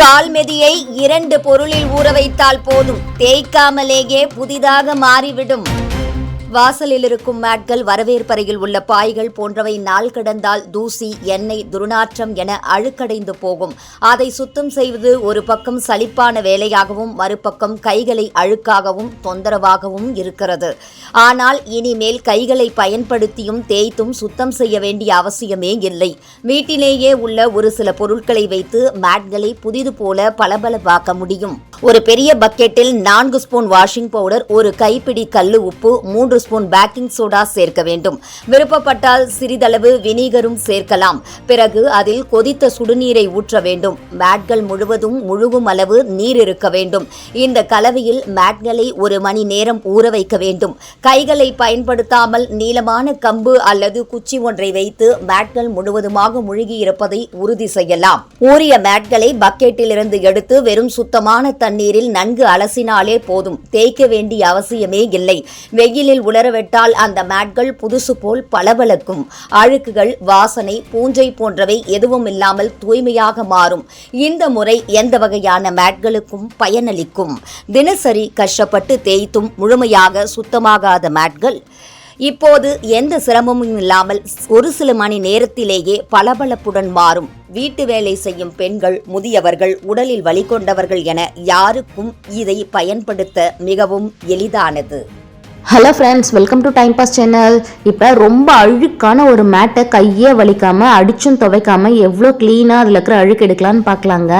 கால்மெதியை இரண்டு பொருளில் ஊற வைத்தால் போதும். தேய்க்காமலேயே புதிதாக மாறிவிடும். வாசலில் இருக்கும் மேட்கள் வரவேற்பறையில் உள்ள பாய்கள் போன்றவை நாள் கடந்தால் தூசி எண்ணெய் துர்நாற்றம் என அழுக்கடைந்து போகும். அதை சுத்தம் செய்வது ஒரு பக்கம் சலிப்பான வேலையாகவும் மறுபக்கம் கைகளை அழுக்காகவும் தொந்தரவாகவும் இருக்கிறது. ஆனால் இனிமேல் கைகளை பயன்படுத்தியும் தேய்த்தும் சுத்தம் செய்ய வேண்டிய அவசியமே இல்லை. வீட்டிலேயே உள்ள ஒரு சில பொருட்களை வைத்து மேட்களை புதிது போல பளபளவாக்க முடியும். ஒரு பெரிய பக்கெட்டில் நான்கு ஸ்பூன் வாஷிங் பவுடர் ஒரு கைப்பிடி கல்லு உப்பு மூன்று ஸ்பூன் பேக்கிங் சோடா சேர்க்க வேண்டும். விருப்பப்பட்டால் சிறிதளவு வினீகரும் சேர்க்கலாம். பிறகு அதில் கொதித்த சுடுநீரை ஊற்ற வேண்டும். மேட்கள் முழுவதும் முழுகும் அளவு நீர் இருக்க வேண்டும். இந்த கலவையில் மேட்களை ஒரு மணி நேரம் ஊற வைக்க வேண்டும். கைகளை பயன்படுத்தாமல் நீளமான கம்பு அல்லது குச்சி ஒன்றை வைத்து மேட்கள் முழுவதுமாக முழுகி இருப்பதை உறுதி செய்யலாம். ஊறிய மேட்களை பக்கெட்டிலிருந்து எடுத்து வெறும் சுத்தமான தண்ணீரில் நன்கு அலசினாலே போதும். தேய்க்க வேண்டிய அவசியமே இல்லை. வெயிலில் உலரவிட்டால் அந்த மேட்கள் புதுசு போல் பளபளக்கும். அழுக்குகள் வாசனை பூஞ்சை போன்றவை எதுவும் இல்லாமல் தூய்மையாக மாறும். இந்த முறை எந்த வகையான மேட்களுக்கும் பயனளிக்கும். தினசரி கஷ்டப்பட்டு தேய்த்தும் முழுமையாக சுத்தமாகாத மேட்கள் இப்போது எந்த சிரமமும் இல்லாமல் ஒரு சில மணி நேரத்திலேயே பளபளப்புடன் மாறும். வீட்டு வேலை செய்யும் பெண்கள் முதியவர்கள் உடலில் வலி கொண்டவர்கள் என யாருக்கும் இதை பயன்படுத்த மிகவும் எளிதானது. Hello friends welcome to time pass channel இப்போ ரொம்ப அழுக்கான ஒரு மேட்டை கையே வலிக்காமல் அடிச்சும் துவைக்காமல் எவ்வளோ க்ளீனாக அதில் இருக்கிற அழுக்கு எடுக்கலான்னு பார்க்கலாங்க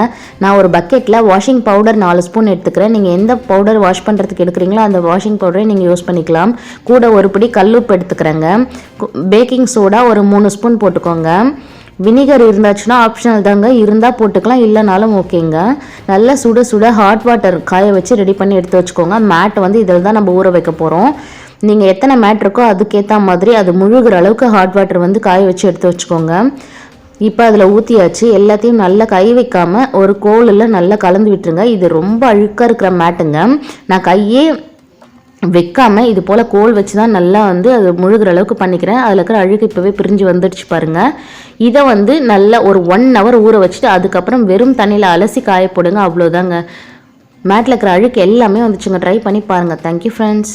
நான் ஒரு பக்கெட்டில் வாஷிங் பவுடர் நாலு ஸ்பூன் எடுத்துக்கிறேன். நீங்கள் எந்த பவுடர் வாஷ் பண்ணுறதுக்கு எடுக்கிறீங்களோ அந்த வாஷிங் பவுடரை நீங்கள் யூஸ் பண்ணிக்கலாம். கூட ஒரு பிடி கல்லுப்பு எடுத்துக்கிறேங்க. பேக்கிங் சோடா ஒரு மூணு ஸ்பூன் போட்டுக்கோங்க. வினிகர் இருந்தாச்சுன்னா ஆப்ஷனல் தாங்க. இருந்தால் போட்டுக்கலாம் இல்லைனாலும் ஓகேங்க. நல்லா சுட சுட ஹாட் வாட்டர் காய வச்சு ரெடி பண்ணி எடுத்து வச்சுக்கோங்க. மேட் வந்து இதில் தான் நம்ம ஊற வைக்க போகிறோம் நீங்கள் எத்தனை மேட் இருக்கோ அதுக்கேற்ற மாதிரி அது முழுகிற அளவுக்கு ஹாட் வாட்டர் வந்து காய வச்சு எடுத்து வச்சுக்கோங்க. இப்போ அதில் ஊற்றியாச்சு எல்லாத்தையும் நல்லா கை வைக்காமல் ஒரு கோலில் நல்லா கலந்து விட்டுருங்க. இது ரொம்ப அழுக்காக இருக்கிற மேட்டுங்க நான் கையே வைக்காமல் இது போல் கோல் வச்சு தான் நல்லா வந்து அது முழுகிற அளவுக்கு பண்ணிக்கிறேன். அதில் இருக்கிற அழுக்கு இப்போவே பிரிஞ்சு வந்துடுச்சு பாருங்கள் இதை வந்து நல்லா ஒரு ஒன் ஹவர் ஊற வச்சுட்டு அதுக்கப்புறம் வெறும் தண்ணியில் அலசி காய போடுங்க. அவ்வளோதாங்க மேட்டில் இருக்கிற அழுக்கு எல்லாமே வந்துச்சுங்க. ட்ரை பண்ணி பாருங்கள் தேங்க்யூ ஃப்ரெண்ட்ஸ்